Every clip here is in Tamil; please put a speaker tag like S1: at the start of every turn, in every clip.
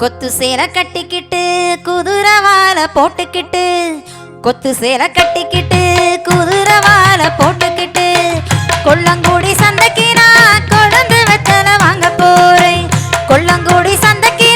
S1: கொத்து சேலை கட்டிக்கிட்டு குதிரை வாழை போட்டுக்கிட்டு கொத்து சேலை கட்டிக்கிட்டு குதிரை வாழை போட்டுக்கிட்டு கொள்ளங்குடி சந்தைக்கு நான் கொழுந்து வெத்தலை வாங்க போறேன். கொள்ளங்குடி சந்தைக்கு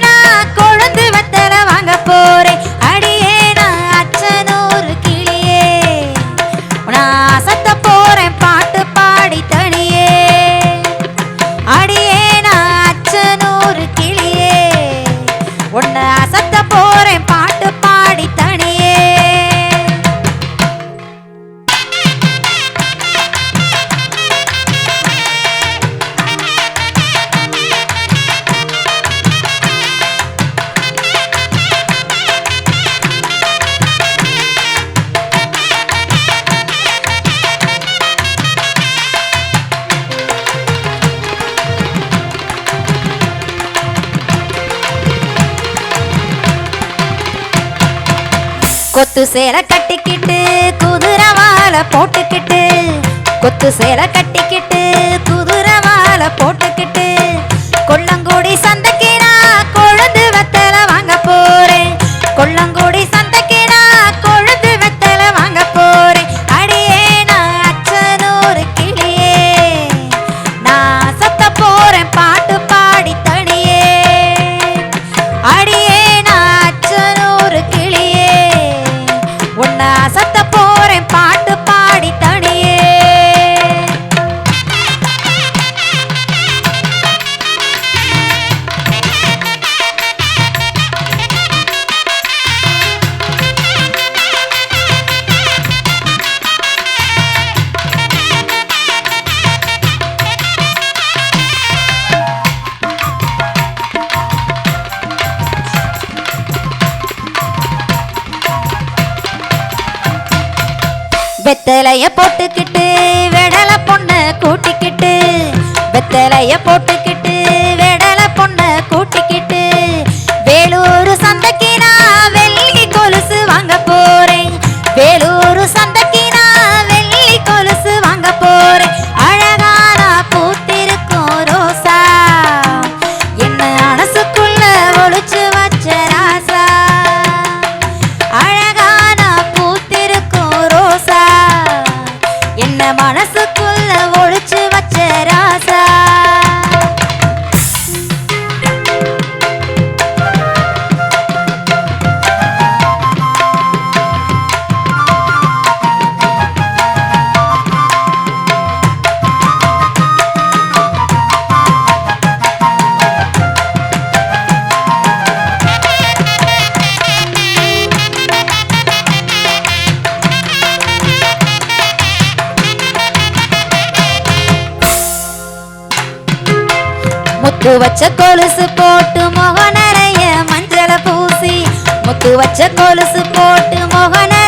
S1: கொத்து சேலை கட்டிக்கிட்டு குதிரை வாழை போட்டுக்கிட்டு கொத்து சேலை கட்டி வெத்தலைய போட்டுக்கிட்டு விடலை பொண்ணை கூட்டிக்கிட்டு வெத்தலைய போட்டு முத்து வச்ச கொலுசு போட்டு முக நிறைய மஞ்சளை பூசி முத்து வச்ச கொலுசு போட்டு முக நிறைய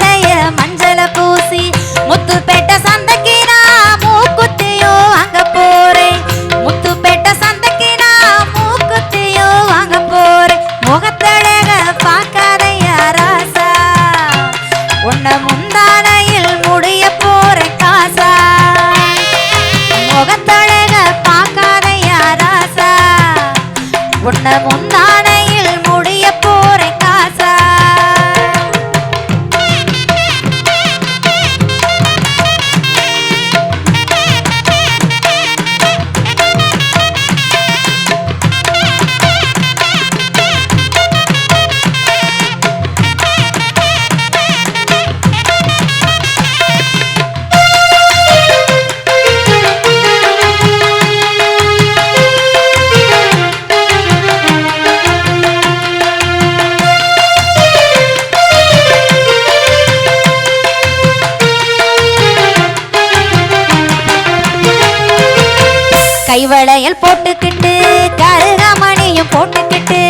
S1: கைவளையல் போட்டுக்கிட்டு கருகாமணியும் போட்டுக்கிட்டு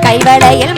S1: கைவளையல்